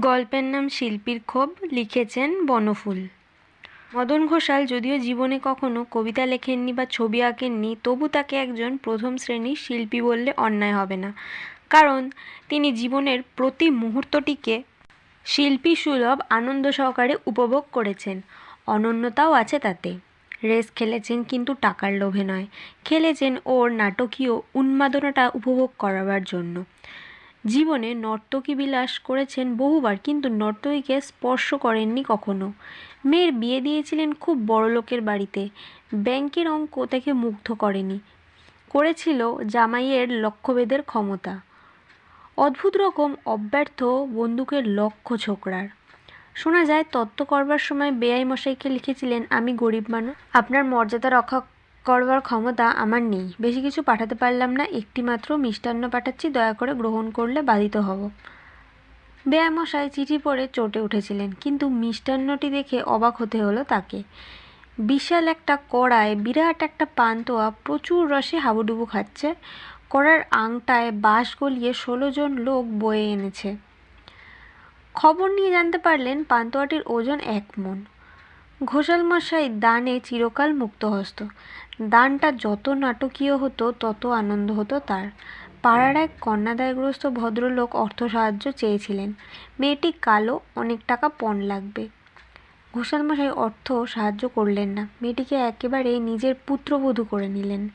গল্পের নাম শিল্পীর ক্ষোভ লিখেছেন বনফুল। মদন ঘোষাল যদিও জীবনে কখনো কবিতা লেখেননি বা ছবি আঁকেননি, তবু তাকে একজন প্রথম শ্রেণির শিল্পী বললে অন্যায় হবে না। কারণ তিনি জীবনের প্রতি মুহূর্তটিকে শিল্পী সুলভ আনন্দ সহকারে উপভোগ করেছেন। অনন্যতাও আছে তাতে। রেস খেলেছেন কিন্তু টাকার লোভে নয়। খেলেছেন ওর নাটকীয় উন্মাদনাটা উপভোগ করাবার জন্য। জীবনে নর্তকী বিলাস করেছেন বহুবার, কিন্তু নর্তকীকে স্পর্শ করেননি কখনো। মেয়ের বিয়ে দিয়েছিলেন খুব বড় লোকের বাড়িতে। ব্যাংকের অঙ্ক তাকে মুগ্ধ করেনি। করেছিল জামাইয়ের লক্ষ্যভেদের ক্ষমতা। অদ্ভুত রকম অব্যর্থ বন্দুকের লক্ষ্য ছোকরার। শোনা যায়, তত্ত্ব করবার সময় বেআই মশাইকে লিখেছিলেন, আমি গরিব মানুষ। আপনার মর্যাদা রক্ষা করবার ক্ষমতা আমার নেই। বেশি কিছু পাঠাতে পারলাম না একটি মাত্র মিষ্টান্ন পাঠাচ্ছি, দয়া করে গ্রহণ করলে বাধিত হব। বেআই মশাই চিঠি পড়ে চটে উঠেছিলেন, কিন্তু মিষ্টান্নটি দেখে অবাক হতে হলো তাকে। বিশাল একটা কড়ায়, বিরাট একটা পান্তুয়া, প্রচুর রসে হাবুডুবু খাচ্ছে, কড়ার আংটায় বাঁশ গলিয়ে ষোলো জন লোক বয়ে এনেছে। খবর নিয়ে জানতে পারলেন পান্তুয়াটির ওজন এক মন ঘোষাল মশাই দানে চিরকাল মুক্তহস্ত। দানটা যত নাটকীয় হতো, তত আনন্দ হতো তার। পাড়ার এক কন্যাদায়গ্রস্ত ভদ্রলোক অর্থ সাহায্য চেয়েছিলেন। মেয়েটি কালো, অনেক টাকা পণ লাগবে। ঘোষাল মশাই অর্থ সাহায্য করলেন না। মেয়েটিকে একেবারে নিজের পুত্রবধূ করে নিলেন।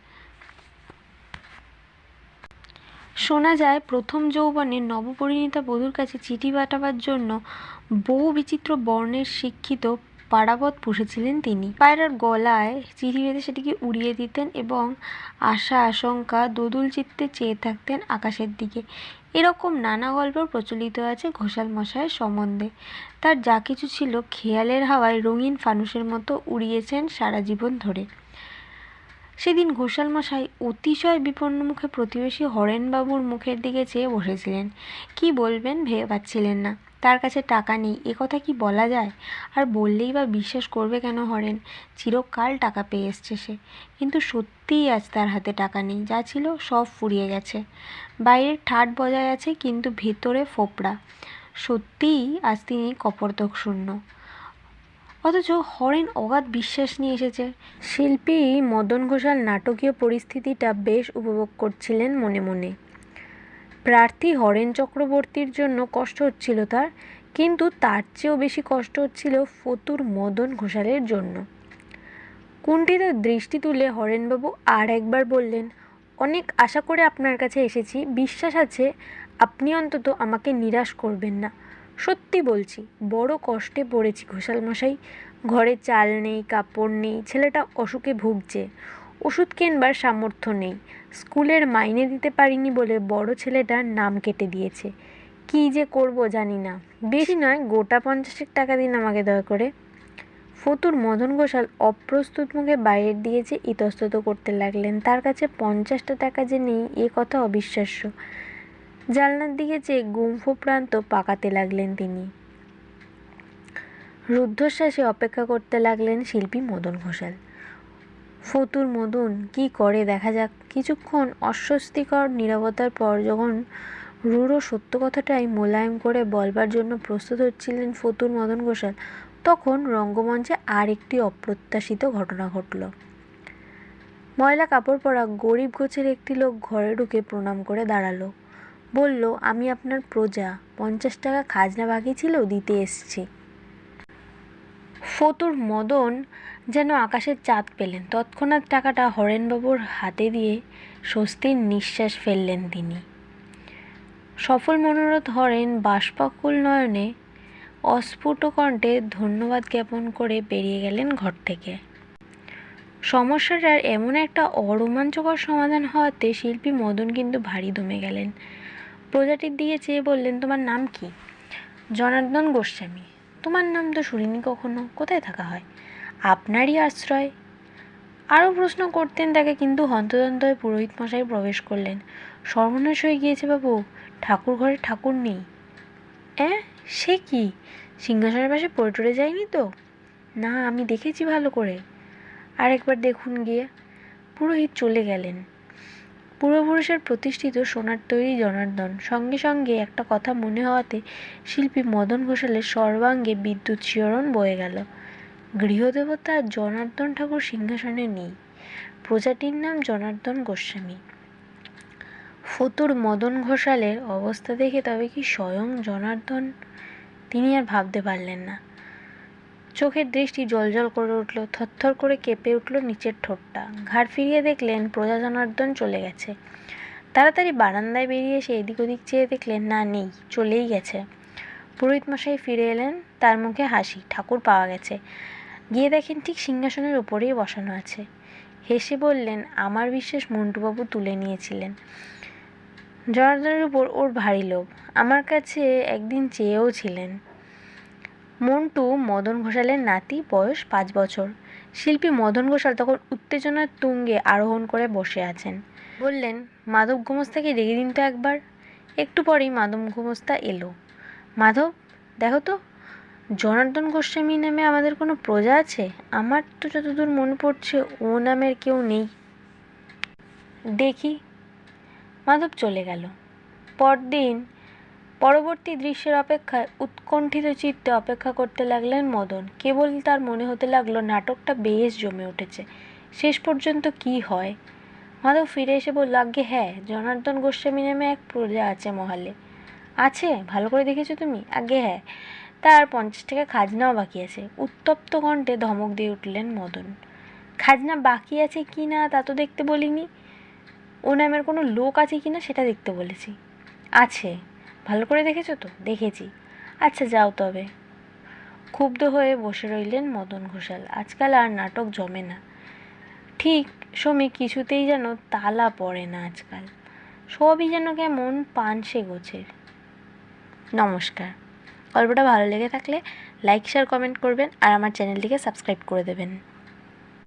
শোনা যায়, প্রথম যৌবনে নবপরিণীতা বধূর কাছে চিঠি পাঠাবার জন্য বহু বিচিত্র বর্ণের শিক্ষিত পাড়াবত পুষেছিলেন তিনি। পায়রার গলায় চিঠি বেঁধে সেটিকে উড়িয়ে দিতেন এবং আশা, আশঙ্কা, দোদুল চিত্তে চেয়ে থাকতেন আকাশের দিকে। এরকম নানা গল্প প্রচলিত আছে ঘোষাল মশাইয়ের সম্বন্ধে। তার যা কিছু ছিল খেয়ালের হাওয়ায় রঙিন ফানুসের মতো উড়িয়েছেন সারা জীবন ধরে। সেদিন ঘোষাল মশাই অতিশয় বিপন্ন মুখে প্রতিবেশী হরেনবাবুর মুখের দিকে চেয়ে বসেছিলেন। কি বলবেন ভেবে পাচ্ছিলেন না? তার কাছে টাকা নেই, এ কথা কি বলা যায়? আর বললেই বা বিশ্বাস করবে কেন হরেন? চিরকাল টাকা পেয়ে এসছে সে। কিন্তু সত্যিই আজ তার হাতে টাকা নেই, যা ছিল সব ফুরিয়ে গেছে। বাইরের ঠাট বজায় আছে, কিন্তু ভেতরে ফোপড়া। সত্যিই আজ তিনি কপর্দক শূন্য অথচ হরেন অগাধ বিশ্বাস নিয়ে এসেছে। শিল্পী মদন ঘোষাল নাটকীয় পরিস্থিতিটা বেশ উপভোগ করছিলেন মনে মনে। প্রার্থী হরেন চক্রবর্তীর জন্য কষ্ট হচ্ছিল তার, কিন্তু তার চেয়েও বেশি কষ্ট হচ্ছিল ফতুর মদন ঘোষালের জন্য। কুণ্ঠিত দৃষ্টি তুলে হরেনবাবু আর একবার বললেন, অনেক আশা করে আপনার কাছে এসেছি। বিশ্বাস আছে, আপনি অন্তত আমাকে নিরাশ করবেন না। সত্যি বলছি, বড় কষ্টে পড়েছি ঘোষাল মশাই ঘরে চাল নেই, কাপড় নেই, ছেলেটা অসুখে ভুগছে। ওষুধ কেনবার সামর্থ্য নেই। স্কুলের মাইনে দিতে পারিনি বলে বড় ছেলেটার নাম কেটে দিয়েছে। কী যে করব জানি না। বেশি নয়, গোটা পঞ্চাশেক টাকা দিন আমাকে দয়া করে। ফতুর মদন ঘোষাল অপ্রস্তুত মুখে বাইরের দিয়েছে, ইতস্তত করতে লাগলেন। তার কাছে পঞ্চাশটা টাকা যে নেই, এ কথা অবিশ্বাস্য। জানলার দিকে চেয়ে গুম্ফ প্রান্ত পাকাতে লাগলেন তিনি। রুদ্ধশ্বাসে অপেক্ষা করতে লাগলেন শিল্পী মদন ঘোষাল। ফতুর মদন, কি করে? দেখা যাক। কিছুক্ষণ অস্বস্তিকর নিরবতার পর যখন রূঢ় সত্য কথাটাই মোলায়েম করে বলবার জন্য প্রস্তুত হচ্ছিলেন ফতুর মদন ঘোষাল, তখন রঙ্গমঞ্চে আর একটি অপ্রত্যাশিত ঘটনা ঘটল। ময়লা কাপড় পরা গরিব গোছের একটি লোক ঘরে ঢুকে প্রণাম করে দাঁড়াল। বলল, আমি আপনার প্রজা। পঞ্চাশ টাকা খাজনা বাকি ছিল, দিতে এসছি। ফতুর মদন যেন আকাশের চাঁদ পেলেন। তৎক্ষণাৎ টাকাটা হরেনবাবুর হাতে দিয়ে স্বস্তির নিঃশ্বাস ফেললেন তিনি। সফল মনোরথ হরেন বাষ্পাকুল নয়নে অস্ফুট কণ্ঠে ধন্যবাদ জ্ঞাপন করে বেরিয়ে গেলেন ঘর থেকে। সমস্যাটার এমন একটা অরোমাঞ্চকর সমাধান হওয়াতে শিল্পী মদন কিন্তু ভারী দমে গেলেন। প্রজাটির দিকে চেয়ে বললেন, তোমার নাম কি? জনার্দন গোস্বামী। তোমার নাম তো শুনিনি কখনো। কোথায় থাকা হয়? আপনারই আশ্রয়। আরও প্রশ্ন করতেন তাকে কিন্তু হন্তদন্ত হয়ে পুরোহিত মশাই প্রবেশ করলেন। সর্বনাশ হয়ে গিয়েছে বাবু, ঠাকুর ঘরে ঠাকুর নেই। অ্যাঁ? সে কি? সিংহাসনের পাশে পড়ে টরে যায়নি তো? না, আমি দেখেছি ভালো করে। আরেকবার দেখুন গিয়ে। পুরোহিত চলে গেলেন। পূর্বপুরুষের প্রতিষ্ঠিত সোনার তৈরি জনার্দন। সঙ্গে সঙ্গে একটা কথা মনে হওয়াতে শিল্পী মদন ঘোষালের সর্বাঙ্গে বিদ্যুৎ শিহরণ বয়ে গেল। গৃহদেবতা জনার্দন ঠাকুর সিংহাসনে নেই। প্রজাটির নাম জনার্দন গোস্বামী। ফতুর মদন ঘোষালের অবস্থা দেখে তবে কি স্বয়ং জনার্দন? তিনি আর ভাবতে পারলেন না। চোখের দৃষ্টি জলজল করে উঠল, থরথর করে কেঁপে উঠল নিচের ঠোঁটটা। ঘাড় ফিরিয়ে দেখলেন, প্রজা জনার্দন চলে গেছে। তাড়াতাড়ি বারান্দায় বেরিয়ে এসে এদিক ওদিক চেয়ে দেখলেন, না, নেই, চলেই গেছে। পুরোহিত মশাই ফিরে এলেন, তার মুখে হাসি, ঠাকুর পাওয়া গেছে। গিয়ে দেখেন ঠিক সিংহাসনের উপরেই বসানো আছে। হেসে বললেন, আমার বিশ্বাস মন্টুবাবু তুলে নিয়েছিলেন। জনার্দনের উপর ওর ভারী লোভ। আমার কাছে একদিন চেয়েও ছিলেন। মন্টু মদন ঘোষালের নাতি, বয়স পাঁচ বছর। শিল্পী মদন ঘোষাল তখন উত্তেজনার তুঙ্গে আরোহণ করে বসে আছেন। বললেন, মাধব গোমস্তাকে ডেকে দিন তো একবার। একটু পরেই মাধব গোমস্তা এলো। মাধব, দেখো তো, জনার্দন গোস্বামী নামে আমাদের কোনো প্রজা আছে? আমার তো যতদূর মনে পড়ছে, ও নামের কেউ নেই। দেখি। মাধব চলে গেল। পরদিন পরবর্তী দৃশ্যের অপেক্ষায় উৎকণ্ঠিত চিত্তে অপেক্ষা করতে লাগলেন মদন। কেবল তার মনে হতে লাগল, নাটকটা বেশ জমে উঠেছে। শেষ পর্যন্ত কি হয়? মাধব ফিরে এসে বলল, আজ্ঞে হ্যাঁ জনার্দন গোস্বামী নামে এক প্রজা আছে মহালে। আছে? ভালো করে দেখেছ তুমি? আজ্ঞে হ্যাঁ। তার পঞ্চাশ টাকা খাজনাও বাকি আছে। উত্তপ্ত কণ্ঠে ধমক দিয়ে উঠলেন মদন। খাজনা বাকি আছে কি না তা তো দেখতে বলিনি। ও নামের কোনো লোক আছে কি না সেটা দেখতে বলেছি। আছে। ভালো করে দেখেছ তো? দেখেছি। আচ্ছা যাও তবে। ক্ষুব্ধ হয়ে বসে রইলেন মদন ঘোষাল। আজকাল আর নাটক জমে না। ঠিক সময় কিছুতেই যেন তালা পড়ে না আজকাল। সবই যেন কেমন পানসে গোছের। নমস্কার। গল্পটা ভালো লেগে থাকলে লাইক, শেয়ার, কমেন্ট করবেন আর আমার চ্যানেলটিকে সাবস্ক্রাইব করে দেবেন।